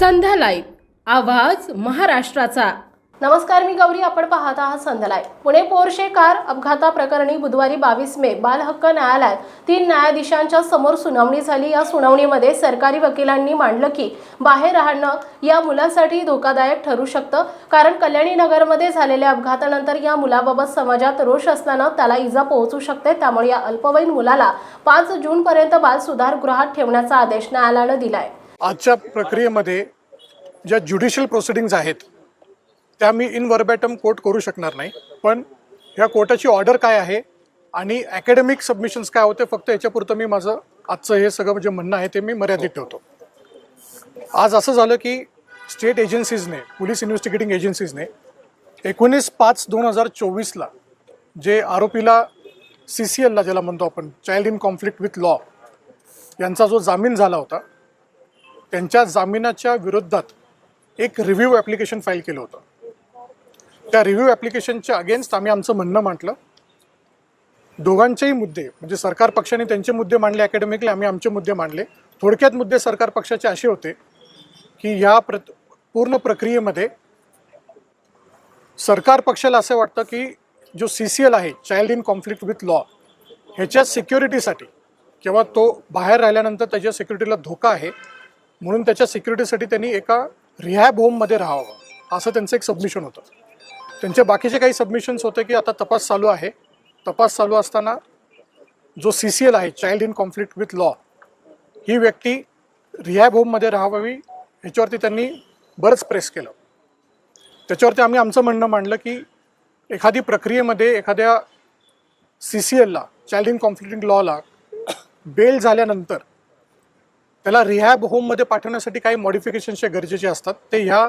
संध्या live. आवाज महाराष्ट्राचा. नमस्कार मी गौरी. आपण पाहत आहात संध्यालाय पुणे पोरशे कार अपघाताप्रकरणी बुधवारी बावीस मे बालहक्क न्यायालयात तीन न्यायाधीशांच्या समोर सुनावणी झाली. या सुनावणीमध्ये सरकारी वकिलांनी मांडलं की बाहेर राहणं या मुलासाठी धोकादायक ठरू शकतं कारण कल्याणी नगरमध्ये झालेल्या अपघातानंतर या मुलाबाबत समाजात रोष असल्यानं त्याला इजा पोहोचू शकते. त्यामुळे या अल्पवयीन मुलाला पाच जूनपर्यंत बाल सुधारगृहात ठेवण्याचा आदेश न्यायालयानं दिलाय. आजच्या प्रक्रियेमध्ये ज्या ज्युडिशियल प्रोसिडिंग्ज आहेत त्या मी इन वर्बॅटम कोर्ट करू शकणार नाही. पण ह्या कोर्टाची ऑर्डर काय आहे आणि अकॅडमिक सबमिशन्स काय होते फक्त याच्यापुरतं मी माझं आजचं हे सगळं जे म्हणणं आहे ते मी मर्यादित ठेवतो. आज असं झालं की स्टेट एजन्सीजने पोलीस इन्व्हेस्टिगेटिंग एजन्सीजने एकोणीस पाच दोन हजार चोवीसला जे आरोपीला सी सी एलला ज्याला म्हणतो आपण child in conflict with law यांचा जो जामीन झाला होता त्यांच्या जामिनाच्या विरोधात एक रिव्ह्यू ॲप्लिकेशन फाईल केलं होतं. त्या रिव्ह्यू ॲप्लिकेशनच्या अगेन्स्ट आम्ही आमचं म्हणणं मांडलं. दोघांचेही मुद्दे म्हणजे सरकार पक्षाने त्यांचे मुद्दे मांडले अकॅडमिकली आम्ही आमचे मुद्दे मांडले. थोडक्यात मुद्दे सरकार पक्षाचे असे होते की या प्र पूर्ण प्रक्रियेमध्ये सरकार पक्षाला असं वाटतं की जो सी सी एल आहे child in conflict with law ह्याच्या सिक्युरिटीसाठी किंवा तो बाहेर राहिल्यानंतर त्याच्या सिक्युरिटीला धोका आहे म्हणून त्याच्या सिक्युरिटीसाठी त्यांनी एका रिहॅब होममध्ये राहावं असं त्यांचं एक सबमिशन होतं. त्यांचे बाकीचे काही सबमिशन्स होते की आता तपास चालू आहे. तपास चालू असताना जो सी सी एल आहे child in conflict with law ही व्यक्ती रिहॅब होममध्ये राहावी ह्याच्यावरती त्यांनी बरंच प्रेस केलं. त्याच्यावरती आम्ही आमचं म्हणणं मांडलं की एखादी प्रक्रियेमध्ये एखाद्या सी सी एलला चाइल्ड इन कॉन्फ्लिक्ट लॉला बेल झाल्यानंतर त्याला रिहॅब होममध्ये पाठवण्यासाठी काही मॉडिफिकेशन्स गरजेचे असतात ते ह्या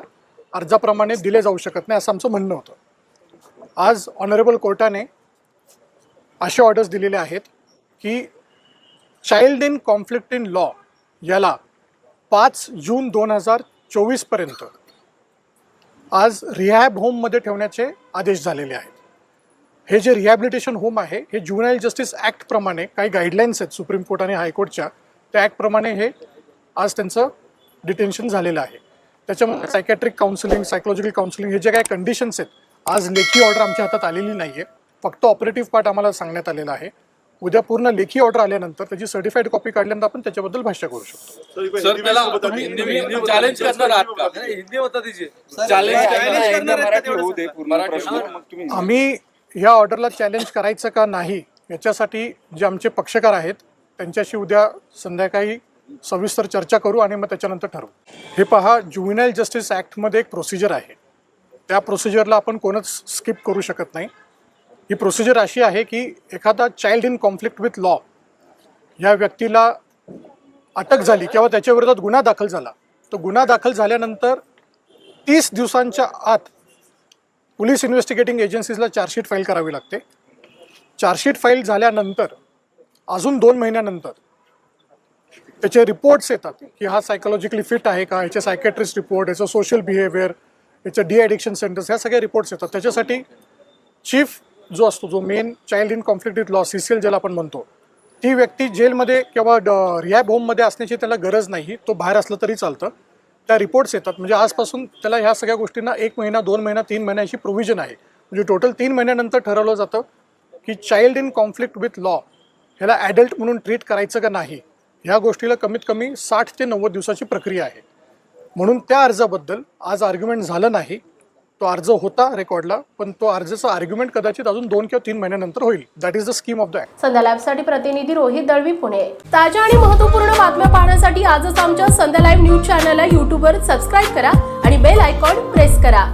अर्जाप्रमाणे दिले जाऊ शकत नाही असं आमचं म्हणणं होतं. आज ऑनरेबल कोर्टाने असे ऑर्डर्स दिलेले आहेत की child in conflict in law याला पाच जून दोन हजार चोवीसपर्यंत आज रिहॅब होममध्ये ठेवण्याचे आदेश झालेले आहेत. हे जे रिहॅबिलिटेशन होम आहे हे ज्युनाईल जस्टिस ॲक्टप्रमाणे काही गाईडलाईन्स आहेत सुप्रीम कोर्ट आणि हायकोर्टच्या त्या ॲक्टप्रमाणे हे आज त्यांचं डिटेन्शन झालेलं आहे. त्याच्यामध्ये सायकॅट्रिक काउन्सिलिंग सायकोलॉजिकल काउन्सिलिंग हे जे काही कंडिशन्स आहेत आज लेखी ऑर्डर आमच्या हातात आलेली नाही आहे फक्त ऑपरेटिव्ह पार्ट आम्हाला सांगण्यात आलेला आहे. उद्या पूर्ण लेखी ऑर्डर आल्यानंतर त्याची सर्टिफाईड कॉपी काढल्यानंतर आपण त्याच्याबद्दल भाष्य करू शकतो. चॅलेंज करणार आम्ही ह्या ऑर्डरला चॅलेंज करायचं का नाही याच्यासाठी जे आमचे पक्षकार आहेत त्यांच्याशी उद्या संध्याकाळी सविस्तर चर्चा करू आणि मग त्याच्यानंतर ठरवू. हे पहा ज्युविनाईल जस्टिस ॲक्टमध्ये एक प्रोसिजर आहे. त्या प्रोसिजरला आपण कोणच स्किप करू शकत नाही. ही प्रोसिजर अशी आहे की एखादा child in conflict with law या व्यक्तीला अटक झाली किंवा त्याच्या विरोधात गुन्हा दाखल झाला. तो गुन्हा दाखल झाल्यानंतर तीस दिवसांच्या आत पोलीस इन्व्हेस्टिगेटिंग एजन्सीजला चार्जशीट फाईल करावी लागते. चार्जशीट फाईल झाल्यानंतर अजून दोन महिन्यानंतर त्याचे रिपोर्ट्स येतात की हा सायकोलॉजिकली फिट आहे का याचे सायकॅट्रिस्ट रिपोर्ट याचं सोशल बिहेवियर याचं डी ॲडिक्शन सेंटर्स ह्या सगळ्या रिपोर्ट्स येतात. त्याच्यासाठी चीफ जो असतो जो main child in conflict with law C C L ज्याला आपण म्हणतो ती व्यक्ती जेलमध्ये किंवा रिहॅब होममध्ये असण्याची त्याला गरज नाही तो बाहेर असलं तरी चालतं. त्या रिपोर्ट्स येतात. म्हणजे आजपासून त्याला ह्या सगळ्या गोष्टींना एक महिना दोन महिना तीन महिन्याची प्रोव्हिजन आहे. म्हणजे टोटल तीन महिन्यानंतर ठरवलं जातं की child in conflict with law ह्याला ॲडल्ट म्हणून ट्रीट करायचं का नाही ह्या गोष्टीला कमीत कमी साठ ते नव्वद दिवसाची प्रक्रिया आहे. म्हणून त्या अर्जाबद्दल आज आर्ग्युमेंट झालं नाही. तो अर्ज होता रेकॉर्डला पण तो अर्जाचा आर्ग्युमेंट कदाचित अजून दोन किंवा तीन महिन्यानंतर होईल. That is the scheme of the act Sandhya साठी प्रतिनिधी रोहित दळवी पुणे. ताज्या आणि महत्त्वपूर्ण बातम्या पाहण्यासाठी आजच आमच्या संध्या लाईव्ह न्यूज चॅनलला यूट्यूबवर सबस्क्राईब करा आणि बेल आयकॉन प्रेस करा.